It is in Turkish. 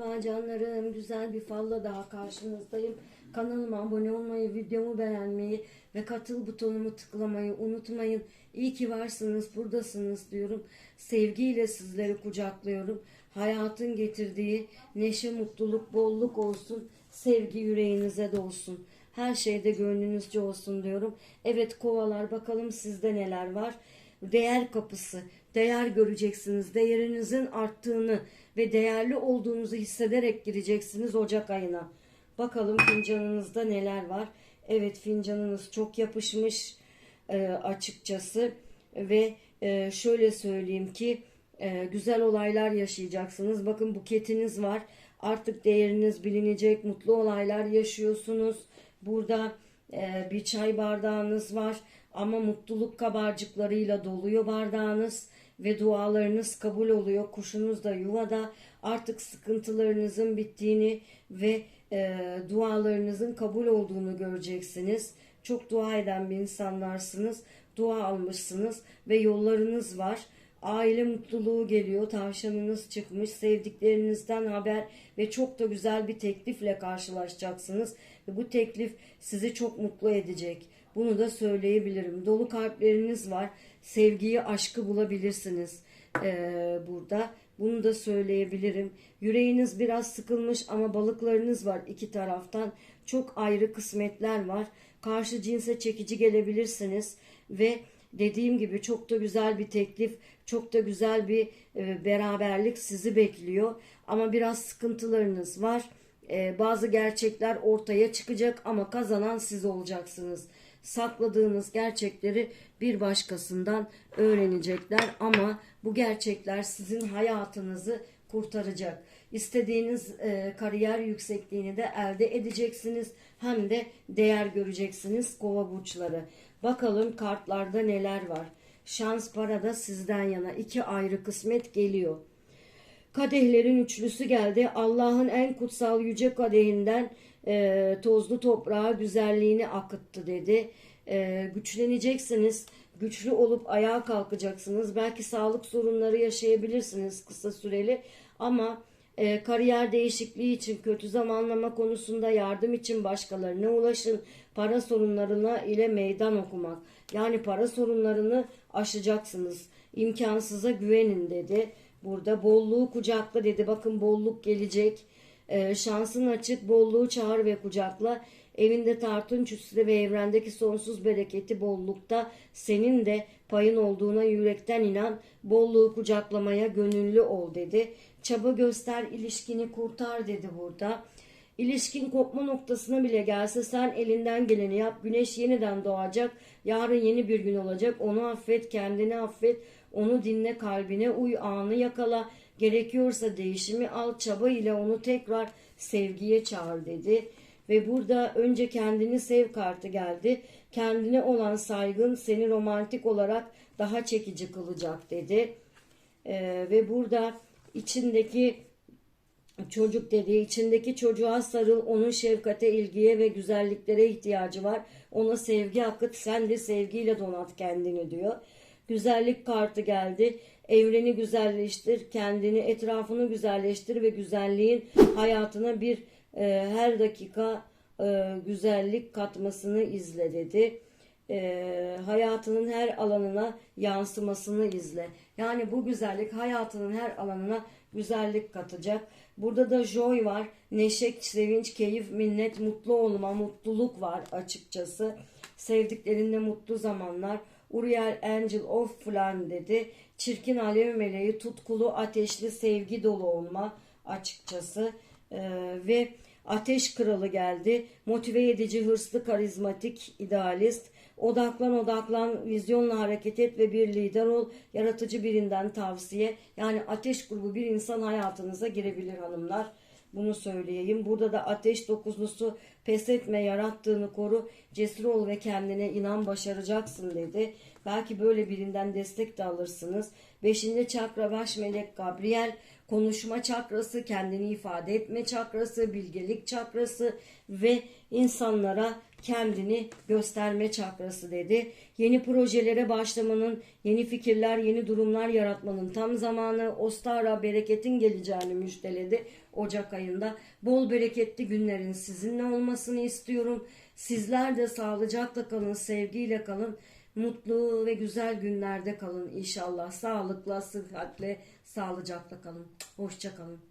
Merhaba canlarım, güzel bir falla daha karşınızdayım. Kanalıma abone olmayı, videomu beğenmeyi ve katıl butonumu tıklamayı unutmayın. İyi ki varsınız, buradasınız diyorum. Sevgiyle sizleri kucaklıyorum. Hayatın getirdiği neşe, mutluluk, bolluk olsun. Sevgi yüreğinize dolsun. Her şeyde gönlünüzce olsun diyorum. Evet kovalar bakalım sizde neler var. Değer kapısı. Değer göreceksiniz. Değerinizin arttığını ve değerli olduğunuzu hissederek gireceksiniz Ocak ayına. Bakalım fincanınızda neler var. Evet fincanınız çok yapışmış e, açıkçası ve e, şöyle söyleyeyim ki e, güzel olaylar yaşayacaksınız. Bakın buketiniz var. Artık değeriniz bilinecek. Mutlu olaylar yaşıyorsunuz. Burada e, bir çay bardağınız var ama mutluluk kabarcıklarıyla doluyor bardağınız ve dualarınız kabul oluyor. Kuşunuz da yuvada artık sıkıntılarınızın bittiğini ve e, dualarınızın kabul olduğunu göreceksiniz. Çok dua eden bir insanlarsınız. Dua almışsınız ve yollarınız var. Aile mutluluğu geliyor. Tavşanınız çıkmış. Sevdiklerinizden haber ve çok da güzel bir teklifle karşılaşacaksınız. Ve bu teklif sizi çok mutlu edecek. Bunu da söyleyebilirim. Dolu kalpleriniz var. Sevgiyi, aşkı bulabilirsiniz ee, burada. Bunu da söyleyebilirim. Yüreğiniz biraz sıkılmış ama balıklarınız var iki taraftan. Çok ayrı kısmetler var. Karşı cinse çekici gelebilirsiniz ve dediğim gibi çok da güzel bir teklif, çok da güzel bir e, beraberlik sizi bekliyor. Ama biraz sıkıntılarınız var. E, bazı gerçekler ortaya çıkacak ama kazanan siz olacaksınız. Sakladığınız gerçekleri bir başkasından öğrenecekler ama bu gerçekler sizin hayatınızı kurtaracak. İstediğiniz e, kariyer yüksekliğini de elde edeceksiniz. Hem de değer göreceksiniz kova burçları. Bakalım kartlarda neler var. Şans parada sizden yana iki ayrı kısmet geliyor. Kadehlerin üçlüsü geldi. Allah'ın en kutsal yüce kadehinden e, tozlu toprağa güzelliğini akıttı dedi. E, güçleneceksiniz. Güçlü olup ayağa kalkacaksınız. Belki sağlık sorunları yaşayabilirsiniz kısa süreli. Ama e, kariyer değişikliği için kötü zamanlama konusunda yardım için başkalarına ulaşın. Para sorunlarına ile meydan okumak. Yani para sorunlarını aşacaksınız. İmkansıza güvenin dedi. Burada bolluğu kucakla dedi. Bakın bolluk gelecek. Ee, şansın açık, bolluğu çağır ve kucakla. Evinde tartın üstüne ve evrendeki sonsuz bereketi bollukta senin de payın olduğuna yürekten inan. Bolluğu kucaklamaya gönüllü ol dedi. Çaba göster, ilişkini kurtar dedi burada. İlişkin kopma noktasına bile gelse sen elinden geleni yap. Güneş yeniden doğacak. Yarın yeni bir gün olacak. Onu affet, kendini affet. Onu dinle, kalbine uy, anı yakala. Gerekiyorsa değişimi al, çaba ile onu tekrar sevgiye çağır dedi. Ve burada önce kendini sev kartı geldi. Kendine olan saygın seni romantik olarak daha çekici kılacak dedi. Ee, ve burada içindeki çocuk dediği içindeki çocuğa sarıl onun şefkate ilgiye ve güzelliklere ihtiyacı var ona sevgi akıt sen de sevgiyle donat kendini diyor güzellik kartı geldi evreni güzelleştir kendini etrafını güzelleştir ve güzelliğin hayatına bir e, her dakika e, güzellik katmasını izle dedi e, hayatının her alanına yansımasını izle. Yani bu güzellik hayatının her alanına güzellik katacak. Burada da joy var. Neşe, sevinç, keyif, minnet, mutlu olma, mutluluk var açıkçası. Sevdiklerinle mutlu zamanlar. Uriel Angel of falan dedi. Çirkin alev meleği, tutkulu, ateşli, sevgi dolu olma açıkçası. Ee, ve Ateş Kralı geldi. Motive edici, hırslı, karizmatik, idealist. Odaklan odaklan, vizyonla hareket et ve bir lider ol. Yaratıcı birinden tavsiye. Yani ateş grubu bir insan hayatınıza girebilir hanımlar. Bunu söyleyeyim. Burada da ateş dokuzlusu pes etme, yarattığını koru, cesur ol ve kendine inan başaracaksın dedi. Belki böyle birinden destek de alırsınız. Beşinci çakra baş melek Gabriel konuşma çakrası, kendini ifade etme çakrası, bilgelik çakrası ve insanlara kendini gösterme çakrası dedi. Yeni projelere başlamanın, yeni fikirler, yeni durumlar yaratmanın tam zamanı. Ostara bereketin geleceğini müjdeledi Ocak ayında. Bol bereketli günlerin sizinle olmasını istiyorum. Sizler de sağlıcakla kalın, sevgiyle kalın. Mutlu ve güzel günlerde kalın inşallah. Sağlıkla, sıhhatle, sağlıcakla kalın. Hoşça kalın.